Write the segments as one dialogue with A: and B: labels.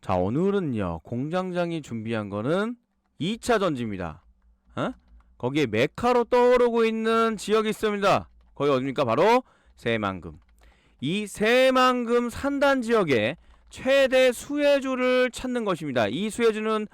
A: 자, 오늘은요, 공장장이 준비한 거는 2차 전지입니다. 어? 거기에 메카로 떠오르고 있는 지역이 있습니다. 거기 어딥니까? 바로 새만금. 이 새만금 산단 지역에 최대 수혜주를 찾는 것입니다. 이 수혜주는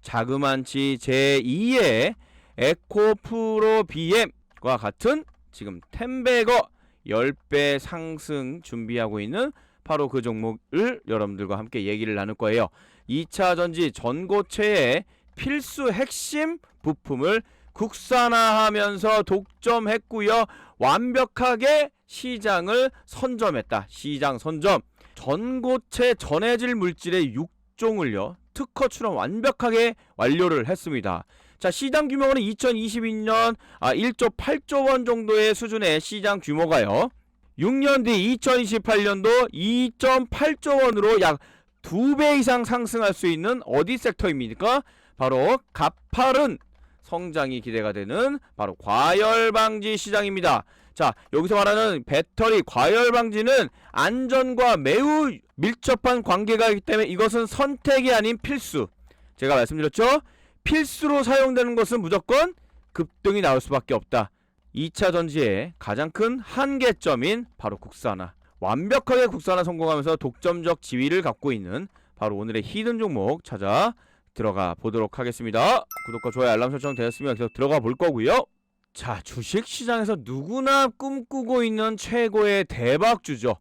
A: 자그만치 제2의 에코프로 BM과 같은 지금 텐베거 10배 상승 준비하고 있는 바로 그 종목을 여러분들과 함께 얘기를 나눌 거예요. 2차 전지 전고체의 필수 핵심 부품을 국산화하면서 독점했고요. 완벽하게 시장을 선점했다. 시장 선점. 전고체 전해질 물질의 6종을요. 특허처럼 완벽하게 완료를 했습니다. 자, 시장 규모는 2022년 아 1조 8조 원 정도의 수준의 시장 규모가요. 6년 뒤 2028년도 2.8조 원으로 약 2배 이상 상승할 수 있는 어디 섹터입니까? 바로 가파른 성장이 기대가 되는 바로 과열 방지 시장입니다. 자, 여기서 말하는 배터리 과열 방지는 안전과 매우 밀접한 관계가 있기 때문에 이것은 선택이 아닌 필수. 제가 말씀드렸죠? 필수로 사용되는 것은 무조건 급등이 나올 수밖에 없다. 2차 전지의 가장 큰 한계점인 바로 국산화. 완벽하게 국산화 성공하면서 독점적 지위를 갖고 있는 바로 오늘의 히든 종목 찾아 들어가 보도록 하겠습니다. 구독과 좋아요, 알람 설정 되었으면 계속 들어가 볼 거고요. 자, 주식 시장에서 누구나 꿈꾸고 있는 최고의 대박주죠.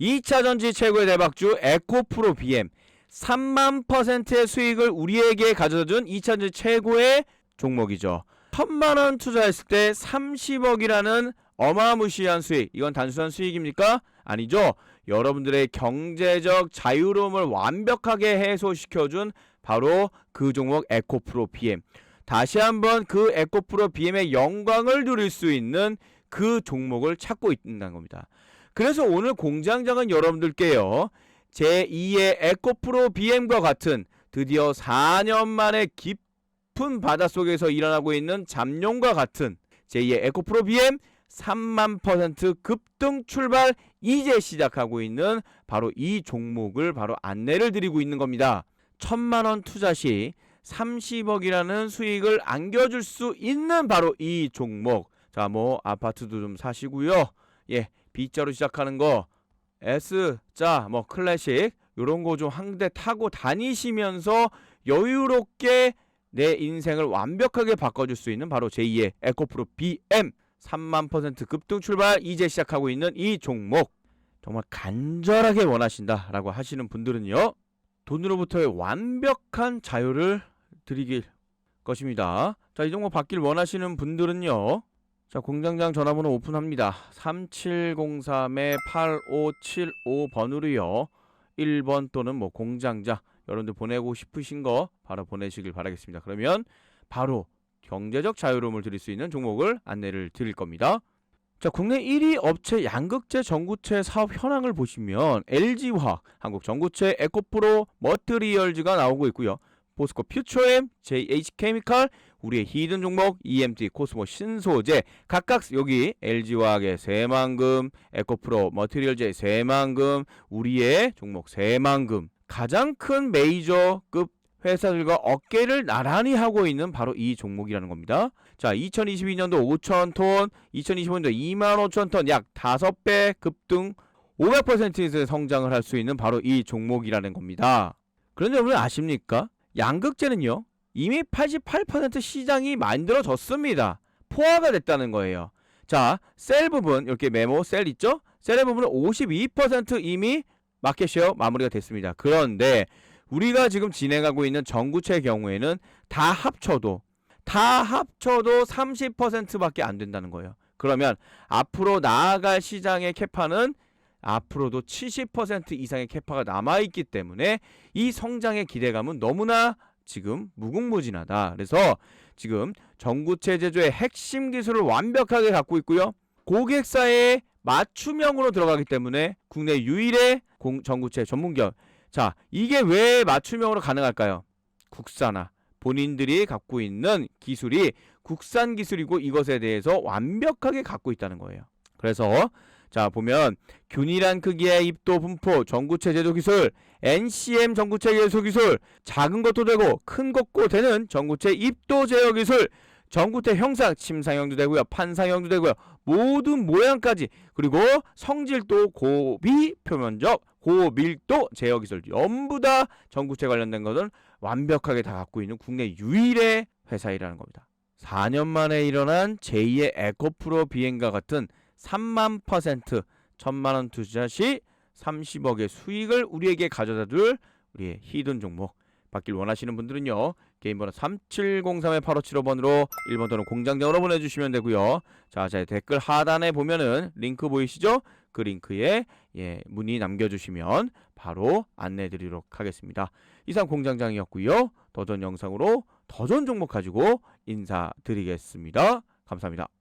A: 2차 전지 최고의 대박주 에코프로 BM 3만 퍼센트의 수익을 우리에게 가져다 준 2차 전지 최고의 종목이죠. 천만 원 투자했을 때 30억이라는 어마무시한 수익. 이건 단순한 수익입니까? 아니죠. 여러분들의 경제적 자유로움을 완벽하게 해소시켜준 바로 그 종목 에코프로 BM. 다시 한번 그 에코프로 BM의 영광을 누릴 수 있는 그 종목을 찾고 있다는 겁니다. 그래서 오늘 공장장은 여러분들께요. 제2의 에코프로 BM과 같은 드디어 4년 만에 깊 은 바닷속에서 일어나고 있는 잠룡과 같은 제2의 에코프로 BM 3만 퍼센트 급등 출발 이제 시작하고 있는 바로 이 종목을 바로 안내를 드리고 있는 겁니다. 천만 원 투자 시 30억이라는 수익을 안겨줄 수 있는 바로 이 종목. 자, 뭐 아파트도 좀 사시고요. 예, B자로 시작하는 거 S자, 뭐 클래식 요런 거 좀 한 대 타고 다니시면서 여유롭게 내 인생을 완벽하게 바꿔줄 수 있는 바로 제2의 에코프로 BM 3만 퍼센트 급등 출발 이제 시작하고 있는 이 종목 정말 간절하게 원하신다라고 하시는 분들은요 돈으로부터의 완벽한 자유를 드리길 것입니다. 자, 이 종목 받길 원하시는 분들은요. 자, 공장장 전화번호 오픈합니다. 3703-8575번으로요. 1번 또는 뭐 공장자 여러분들 보내고 싶으신 거 바로 보내시길 바라겠습니다. 그러면 바로 경제적 자유로움을 드릴 수 있는 종목을 안내를 드릴 겁니다. 자, 국내 1위 업체 양극재 전구체 사업 현황을 보시면 LG화학, 한국 전구체, 에코프로, 머트리얼즈가 나오고 있고요. 포스코 퓨처엠, JH케미칼, 우리의 히든 종목 EMT, 코스모 신소재 각각 여기 LG화학의 새만금, 에코프로, 머트리얼즈의 새만금, 우리의 종목 새만금 가장 큰 메이저급 회사들과 어깨를 나란히 하고 있는 바로 이 종목이라는 겁니다. 자, 2022년도 5,000톤, 2025년도 25,000톤 약 5배 급등 500%의 성장을 할 수 있는 바로 이 종목이라는 겁니다. 그런데 여러분 아십니까? 양극재는요. 이미 88% 시장이 만들어졌습니다. 포화가 됐다는 거예요. 자, 셀 부분 이렇게 메모 셀 있죠? 셀의 부분은 52% 이미 마켓쉐어 마무리가 됐습니다. 그런데 우리가 지금 진행하고 있는 전구체의 경우에는 다 합쳐도 다 합쳐도 30%밖에 안 된다는 거예요. 그러면 앞으로 나아갈 시장의 캐파는 앞으로도 70% 이상의 캐파가 남아 있기 때문에 이 성장의 기대감은 너무나 지금 무궁무진하다. 그래서 지금 전구체 제조의 핵심 기술을 완벽하게 갖고 있고요. 고객사의 맞춤형으로 들어가기 때문에 국내 유일의 공, 전구체 전문기업. 자, 이게 왜 맞춤형으로 가능할까요? 국산화. 본인들이 갖고 있는 기술이 국산 기술이고 이것에 대해서 완벽하게 갖고 있다는 거예요. 그래서 자 보면 균일한 크기의 입도 분포 전구체 제조 기술 NCM 전구체 제조 기술 작은 것도 되고 큰 것도 되는 전구체 입도 제어 기술 전구체 형상 침상형도 되고요 판상형도 되고요 모든 모양까지 그리고 성질도 고비 표면적 고밀도 제어 기술 전부 다 전구체 관련된 것은 완벽하게 다 갖고 있는 국내 유일의 회사이라는 겁니다. 4년 만에 일어난 제2의 에코프로 비행과 같은 3만 퍼센트 천만 원 투자 시 30억의 수익을 우리에게 가져다 줄 우리의 히든 종목 받길 원하시는 분들은요 게임 번호 3703-8575번으로 1번 또는 공장장으로 보내주시면 되고요 자, 제 댓글 하단에 보면은 링크 보이시죠? 그 링크에 예, 문의 남겨주시면 바로 안내드리도록 하겠습니다. 이상 공장장이었고요. 더 좋은 영상으로 더 좋은 종목 가지고 인사드리겠습니다. 감사합니다.